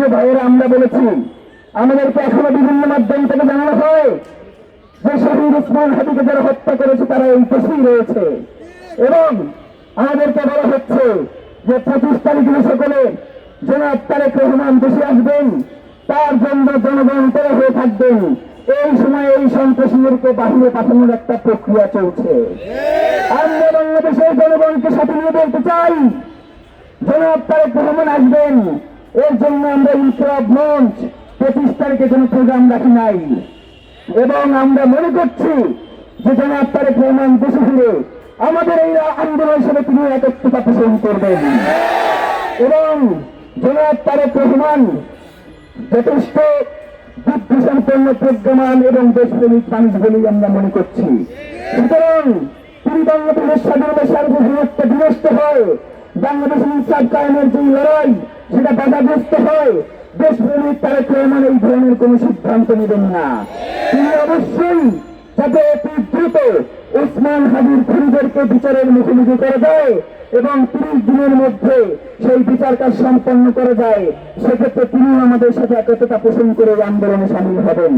প্রিয় ভাইয়েরা, আমরা বলেছি, আমাদেরকে এখনও বিভিন্ন মাধ্যম থেকে জানানো হয় যে শহীদ উসমান হাবিকে যারা হত্যা করেছে, তারা এই দেশেই রয়েছে। এবং আমাদেরকে বলা হচ্ছে যে পঁচিশ তারিখে সকলে জনাব তারেক রহমান দেশে আসবেন, তার জন্য জনগণ তৈরি হয়ে থাকবেন। এই সময় এই সন্ত্রাসীদেরকে বাহিরে পাঠানোর একটা প্রক্রিয়া চলছে। আমরা বাংলাদেশের জনগণকে সাথে নিয়ে বলতে চাই, জনাব তারেক রহমান আসবেন। এর জন্য আমরা ইনকলাব মঞ্চ পঁচিশ তারিখে কোনো প্রোগ্রাম রাখি নাই। এবং আমরা মনে করছি যে জনাব তারেক রহমান দেশে ফিরে আমাদের এই আন্দোলন হিসেবে তিনি একত্রতা পোষণ করবেন। এবং জনাব তারেক রহমান যথেষ্ট বুদ্ধি সম্পন্ন প্রজ্ঞামান এবং দেশপ্রেমিক মানুষ বলেই আমরা মনে করছি। সুতরাং তিনি বাংলাদেশের স্বাধীনতা সার্বভৌমত্ব বিনষ্ট হয় বাংলাদেশ ইনসাফ কায়েমের যে লড়াই সেটা বাধাগ্রস্ত হয়, দেশপ্রেমিক তারেক রহমান এই ধরনের কোন সিদ্ধান্ত নেবেন না। তিনি অবশ্যই যাতে অতি দ্রুত ওসমান হাজির খুনিদেরকে বিচারের মুখোমুখি করা যায় এবং তিরিশ দিনের মধ্যে সেই বিচার কাজ সম্পন্ন করা যায় সেক্ষেত্রে তিনি আমাদের সাথে একতা পোষণ করে আন্দোলনে সামিল হবেন।